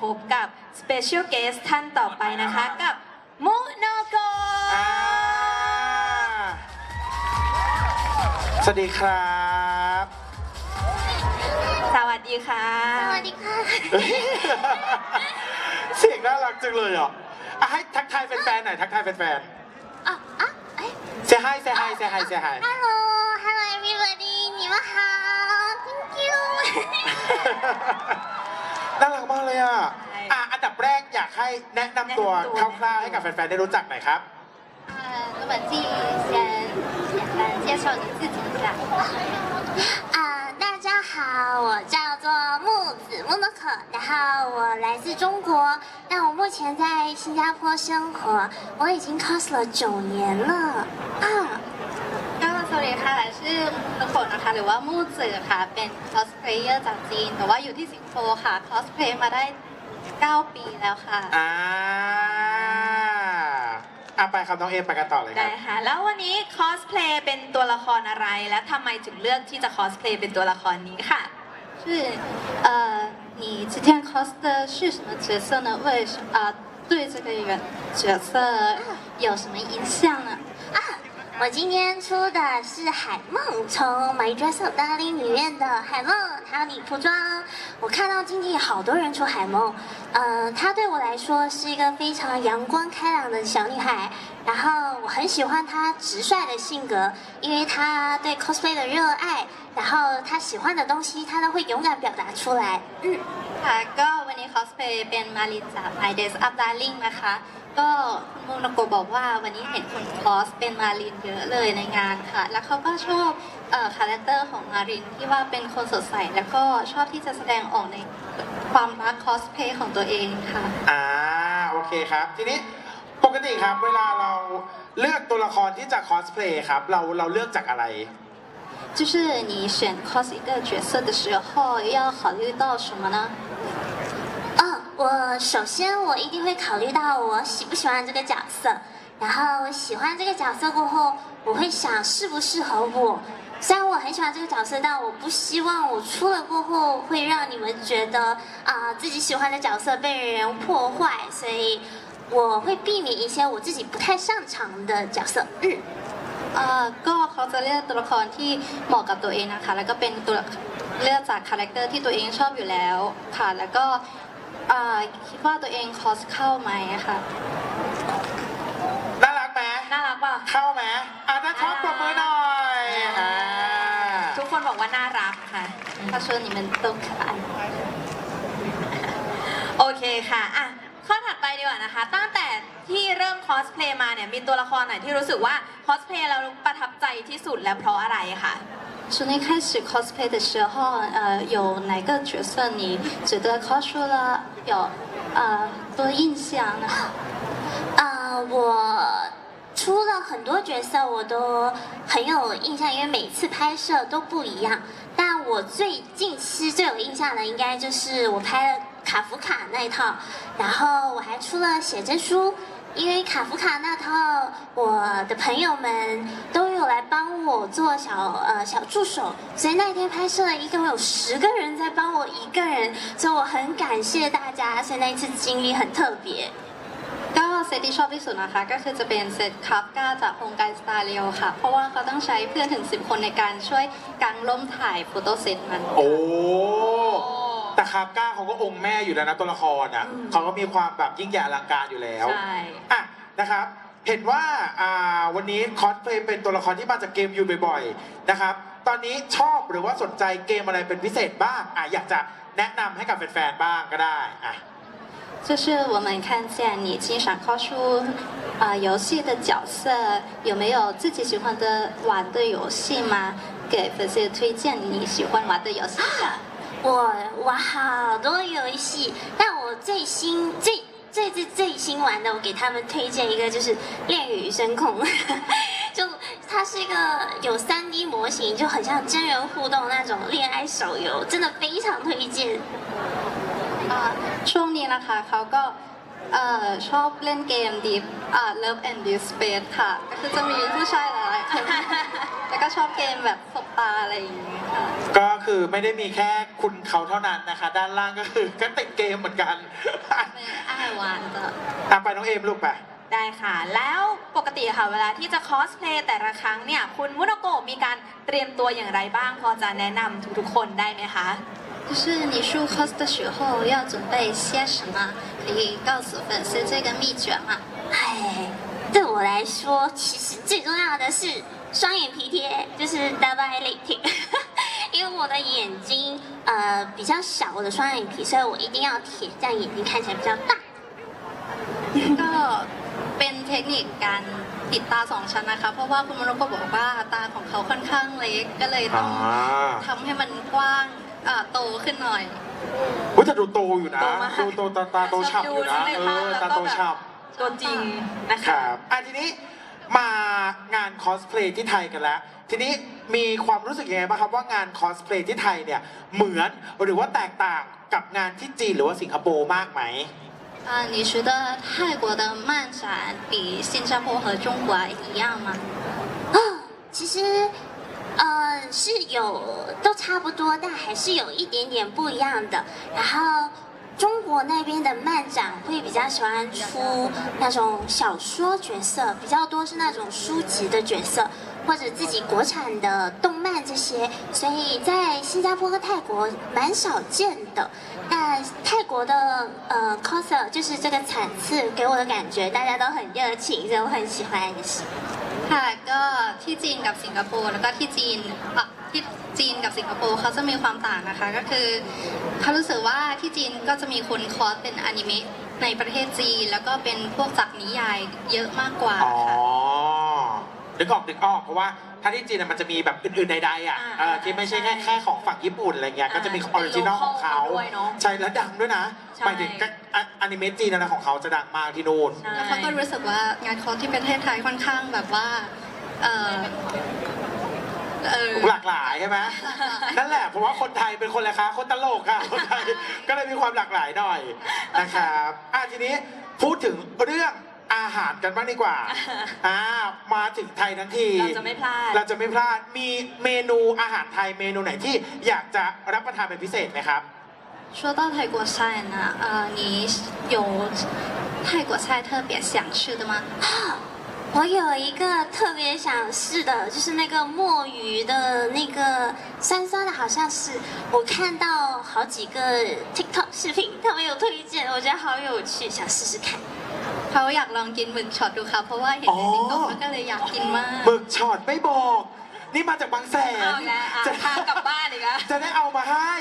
พบกับสเปเชียลเกสท่านต่อไปนะคะกับมุโนโกสวัสดีครับ สวัสดีค่ะ สวัสดีค่ะ เสียงน่ารักจังเลยอะอะให้ทักทายแฟนๆหน่อยทักทายแฟนอ๋เอ้ย ๆเซฮายเซฮายเซฮายเซฮาย Hello Hello everybody 你们好 Thank you น่ารักมากเลยอ่ะ ใช่ อ่ะ อันดับแรกอยากให้แนะนำตัว แนะนำตัว คร่าวๆให้กับแฟนๆได้รู้จักหน่อยครับ 呃，那么继先简单介绍你自己一下。啊、大家好，我叫做木子木诺可，然后我来自中国，但我目前在新加坡生活，我已经 cos 了九年了啊。 ก็สวัสดีค่ะชื่อมุโกะนะคะ หรือว่ามู่จือค่ะ เป็นคอสเพลเยอร์จากจีน แต่ว่าอยู่ที่สิงคโปร์ค่ะ คอสเพลย์มาได้ 9 ปีแล้วค่ะ อ่าอ่ะไปครับน้องเอมไปกันต่อเลยค ได้ รับ ค่ะ แล้ววันนี้คอสเพลย์เป็นตัวละครอะไร และทำไมถึงเลือกที่จะคอสเพลย์เป็นตัวละครนี้ค่ะ 是呃，你今天 cos 的是什么角色呢？为什啊、对这个原角色有什么影响呢？ 啊，我今天出的是海梦，从《My Dress Up Darling》里面的海梦，还有礼服装。我看到今天有好多人出海梦，呃，她对我来说是一个非常阳光开朗的小女孩。然后我很喜欢她直率的性格，因为她对 cosplay 的热爱，然后她喜欢的东西她都会勇敢表达出来。嗯。 ค่ะ ก็วันนี้คอสเพลย์เป็นมารินจาก My Days Up Darling นะคะ ก็คุณมุโนโกะบอกว่าวันนี้เห็นคนคอสเป็นมารินเยอะเลยในงานค่ะ แล้วเขาก็ชอบเอ่อคาแรคเตอร์ของมารินที่ว่าเป็นคนสดใส แล้วก็ชอบที่จะแสดงออกในความรักคอสเพลย์ของตัวเองค่ะ อ่าโอเคครับ ทีนี้ปกติครับ เวลาเราเลือกตัวละครที่จะคอสเพลย์ครับ เราเราเลือกจากอะไร 就是你选 cos 一个角色的时候要考虑到什么呢？ 嗯，我首先我一定会考虑到我喜不喜欢这个角色，然后我喜欢这个角色过后，我会想适不适合我。虽然我很喜欢这个角色，但我不希望我出了过后会让你们觉得啊、自己喜欢的角色被人破坏，所以我会避免一些我自己不太擅长的角色。嗯。 เอ่อก็เขาจะเลือกตัวละครที่เหมาะกับตัวเองนะคะ แล้วก็เป็นตัวเลือกจากคาแรคเตอร์ที่ตัวเองชอบอยู่แล้วค่ะ แล้วก็ เอ่อคิดว่าตัวเองคอสเข้าไหมค่ะ น่ารักไหม น่ารักป่ะ เข้าไหมอ่ะถ้าชอบปรบมือหน่อยอ่า ทุกคนบอกว่าน่ารักค่ะ 他说你们都可爱 โอเคค่ะ อ่ะ ข้อถัดไปดีกว่านะคะ ตั้งแต่ที่เริ่มคอสเพลย์มาเนี่ย มีตัวละครไหนที่รู้สึกว่าคอสเพลย์เราประทับใจที่สุดและเพราะอะไรค่ะ 从一开始 cosplay 的时候，呃，有哪个角色你觉得 cos 了有呃多印象？啊、我出了很多角色，我都很有印象，因为每次拍摄都不一样。但我最近期最有印象的，应该就是我拍了卡夫卡那一套，然后我还出了写真书。因为卡夫卡那套，我的朋友们都有来帮我做小呃小助手，所以那天拍摄了一共有十个人在帮我一个人，所以我很感谢大家，所以那一次经历很特别。 ก็เซตที่ชอบที่สุดนะคะ ก็คือจะเป็นเซตคาฟกาจากโครงการสตาร์เรียวค่ะ เพราะว่าเขาต้องใช้เพื่อนถึง 10 คนในการช่วยกางร่มถ่ายโฟโต้เซตมัน โอ้ แต่คาบก้าเขาก็องค์แม่อยู่แล้วนะตัวละครอ่ะเขาก็มีความแบบยิ่งใหญ่อลังการอยู่แล้ว ใช่ อ่ะนะครับ เห็นว่าอ่าวันนี้คอสเพลย์เป็นตัวละครที่มาจากเกมอยู่บ่อยๆนะครับ ตอนนี้ชอบหรือว่าสนใจเกมอะไรเป็นพิเศษบ้างอ่ะอยากจะแนะนำให้กับแฟนๆบ้างก็ได้อ่ะ 就是我们看见你经常 cos 出啊、游戏的角色，有没有自己喜欢的玩的游戏吗？给粉丝推荐你喜欢玩的游戏吧。 我玩好多游戏，但我最新最最最最新玩的，我给他们推荐一个，就是《恋与声控》，就它是一个有 3D 模型，就很像真人互动那种恋爱手游，真的非常推荐。 อ่าช่วงนี้นะคะเขาก็เอ่อชอบเล่นเกม Deep อ่า Love and Deep Space ค่ะ ก็คือจะมีผู้ชายหลายๆคน แล้วก็ ชอบเกมแบบสบตาอะไรอย่างเงี้ยค่ะ ก็คือไม่ได้มีแค่คุณเขาเท่านั้นนะคะ ด้านล่างก็คือก็ติดเกมเหมือนกัน เป็นอ้ายวานจ้ะ อ่ะไปน้องเอมลูกไป ได้ค่ะ แล้วปกติค่ะ เวลาที่จะคอสเพลย์แต่ละครั้งเนี่ย คุณมุโนโกะมีการเตรียมตัวอย่างไรบ้าง พอจะแนะนำทุกๆคนได้ไหมคะ 就是你入 cos 的时候要准备些什么？可以告诉粉丝这个秘诀吗？哎， 对我来说，其实最重要的是双眼皮贴，就是 double eyelid，因为我的眼睛呃比较小，我的双眼皮，所以我一定要贴，这样眼睛看起来比较大。 ก็เป็นเทคนิคการติดตาสองชั้นนะคะ เพราะว่าคุณมโนโกะบอกว่าตาของเขาค่อนข้างเล็ก ก็เลยต้อง อ่า ทำให้มันกว้างอ่าโตขึ้นหน่อย ว่าจะดูโตอยู่นะ โตมาก ดูโตตาตาโตฉ่ำอยู่นะ ชอบดูใน เอ ภาพ อ แล้ว ตา ก็ โต แบบ ฉ่ ตัวจริงนะ ำค คะ รับอ่ะทีนี้มางานคอสเพลย์ที่ไทยกันแล้ว ทีนี้มีความรู้สึกยังไงบ้างครับว่างานคอสเพลย์ที่ไทยเนี่ยเหมือนหรือว่าแตกต่างกับงานที่จีนหรือว่าสิงคโปร์มากไหม 啊，你觉得泰国的漫展比新加坡和中国一样吗？哦，其实呃是有都差不多，但还是有一点点不一样的。然后 中国那边的漫展会比较喜欢出那种小说角色，比较多是那种书籍的角色，或者自己国产的动漫这些，所以在新加坡和泰国蛮少见的。但泰国的呃 coser 就是这个场次给我的感觉，大家都很热情，所以我很喜欢也是。 ค่ะก็ที่จีนกับสิงคโปร์แล้วก็ที่จีนอ่ะ ที่จีนกับสิงคโปร์เขาจะมีความต่างนะคะ ก็คือเขารู้สึกว่าที่จีนก็จะมีคนคอสเป็นอนิเมะในประเทศจีน แล้วก็เป็นพวกจักรนิยายเยอะมากกว่าอ๋อค่ะ นึกออกนึกออกเพราะว่าถ้าที่จีนอะมันจะมีแบบอื่นๆใดๆอะอ่าเออที่ไม่ใช่แค่ใช่แค่ของฝั่งญี่ปุ่นอะไรเงี้ย อ่าก็จะมีออริจินอลของเขาเป็น local ด้วยเนอะใช่และดังด้วยนะใช่ หมายถึงก็อะอนิเมะจีนอะไรของเขาจะดังมากที่นู่นใช่แล้วเขาก็รู้สึกว่างานคอสที่ประเทศไทยค่อนข้างแบบว่าเออ เออ หลากหลายใช่ไหมนั่นแหละเพราะว่าคนไทยเป็นคนละคะคนตลกค่ะ คนไทยก็เลยมีความหลากหลายหน่อยนะครับอ่ะทีนี้พูดถึงเรื่องอาหารกันบ้างดีกว่าอ่ามาถึงไทยทั้งที เราจะไม่พลาด เราจะไม่พลาด มีเมนูอาหารไทยเมนูไหนที่อยากจะรับประทานเป็นพิเศษไหมครับ 说到泰国菜呢，呃，你有泰国菜特别想吃的吗？ 我有一个特别想试的，就是那个墨鱼的那个酸酸的，好像是我看到好几个 TikTok 视频，他们有推荐，我觉得好有趣，想试试看。 เขาอยากลองกินหมึกช็อตดูค่ะ เพราะว่าเห็นใน อ๋อ ติ๊กต็อกแล้วก็เลยอยากกินมาก หมึกช็อตไม่บอก นี่มาจากบางแสน เอาแล้วอ่ะ จะ พากลับบ้านอีกแล้ว จะได้เอามาให้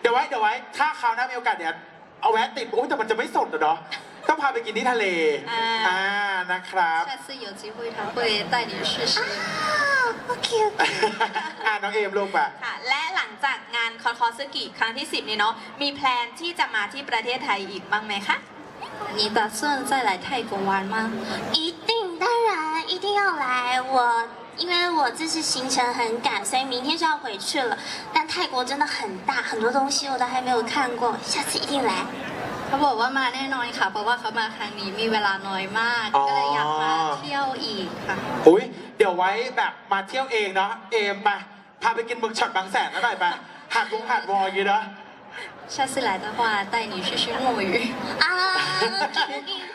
เดี๋ยวไว้เดี๋ยวไว้ ถ้าคราวหน้ามีโอกาสเดี๋ยว เอาแวะติดโอ้ยแต่มันจะไม่สดอะเนาะต้องพาไปกินที่ทะเล อ่า อ่านะครับ 下次有机会他会带你试试。啊，OK OK。 อ่าน้องเอมลงไป ค่ะ และหลังจากงานคอนคอสกิครั้งที่ 10 นี้เนาะ มีแพลนที่จะมาที่ประเทศไทยอีกบ้างไหมคะ 你打算再来泰国玩吗？一定，当然一定要来。我 因为我这次行程很赶，所以明天就要回去了。但泰国真的很大，很多东西我都还没有看过，下次一定来。 เขาบอกว่ามาแน่นอนค่ะ เพราะว่าเขามาครั้งนี้มีเวลาน้อยมาก อ๋อ ก็เลยอยากมาเที่ยวอีกค่ะ อุ้ยเดี๋ยวไว้แบบมาเที่ยวเองเนาะ เอมไป พาไปกินหมึกช็อตบางแสนแล้วหน่อยไป หาดวงหาดวออย่างงี้เนาะ 下次来的话带你去吃墨鱼。啊，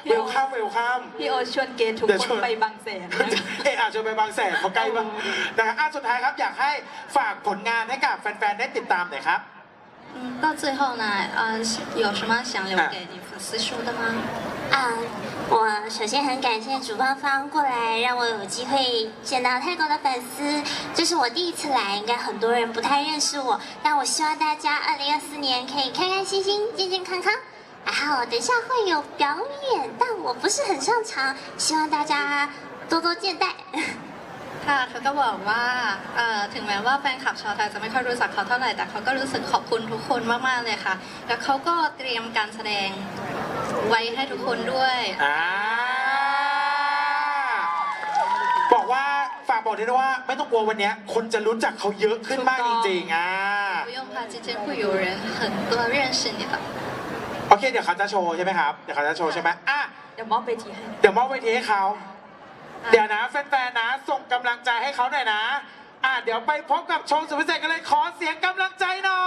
เวลคัมเวลคัม พี่โอชวนเกณฑ์ทุก เดี๋ยว ค ชวน นไปบางแสนนะ เอออาจจะไปบางแสนเขาใกล้บ้างนะครับอ่ะสุดท้ายครับอยากให้ฝากผลงานให้กับแฟนๆ ได้ติดตามหน่อยครับ 嗯，到最后呢，呃，有什么想留给你粉丝说的吗？ 啊，我首先很感谢主办方过来让我有机会见到泰国的粉丝，这是我第一次来，应该很多人不太认识我，但我希望大家二零二四年可以开开心心、健健康康。然后等一下会有表演，但我不是很擅长，希望大家多多见待。 ค่ะเขาก็บอกว่าเอ่อถึงแม้ว่าแฟนคลับชาวไทยจะไม่ค่อยรู้จักเขาเท่าไหร่ แต่เขาก็รู้สึกขอบคุณทุกคนมากๆเลยค่ะ แล้วเขาก็เตรียมการแสดง ไว้ให้ทุกคนด้วย อ่าบอกว่าฝากบอกด้วยว่า ไม่ต้องกลัววันนี้คนจะรู้จักเขาเยอะขึ้นมากจริงๆอ่า，โอเคเดี๋ยวเขาจะโชว์ใช่ไหมครับเดี๋ยวเขาจะโชว์ใช่ไหมอะเดี๋ยวมอบเวทีให้ เดี๋ยวมอบเวทีให้เขาเดี๋ยวนะแฟนๆนะ ส่งกำลังใจให้เขาหน่อยนะ อะเดี๋ยวไปพบกับโชว์สุดพิเศษกันเลยขอเสียงกำลังใจหน่อ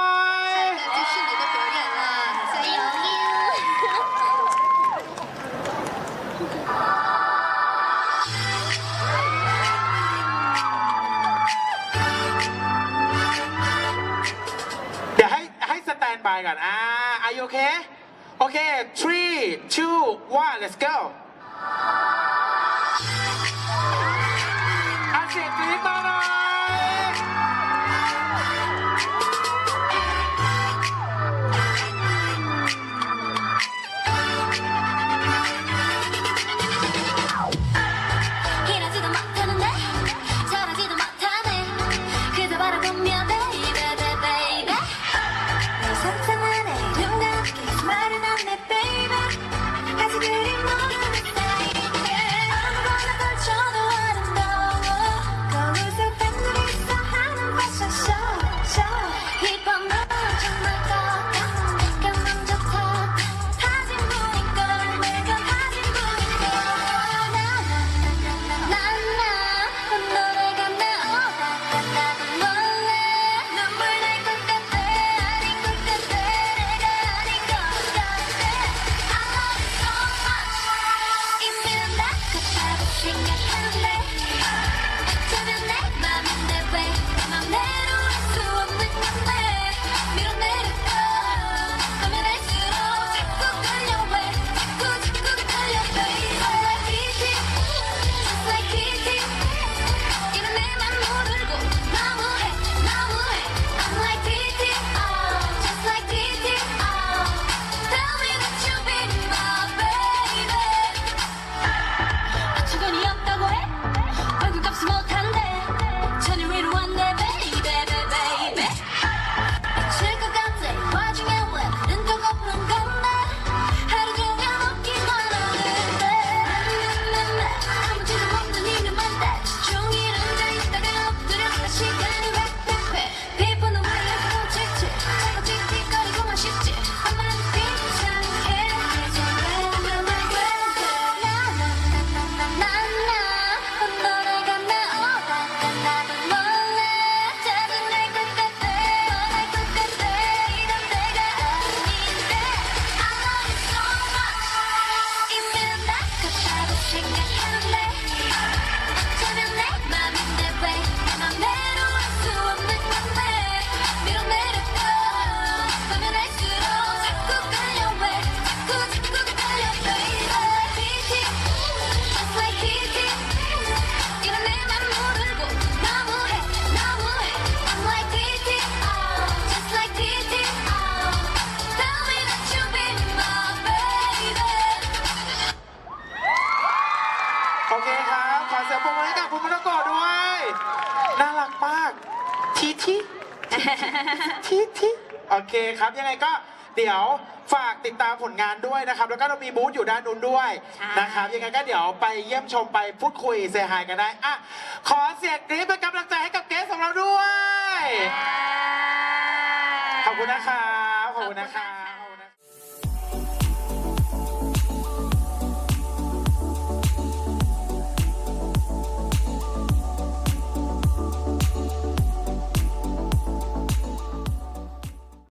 ย。 are you okay? Okay three two one let's go. เคครับ ยังไงก็เดี๋ยวฝากติดตามผลงานด้วยนะครับ แล้วก็เรามีบูธอยู่ด้านนู้นด้วยนะครับ ยังไงก็เดี๋ยวไปเยี่ยมชมไปพูดคุยเซฮายกันได้อะขอเสียงกรี๊ดเป็นกำลังใจให้กับเกสของเราด้วย ขอบคุณนะครับ ขอบคุณนะครับ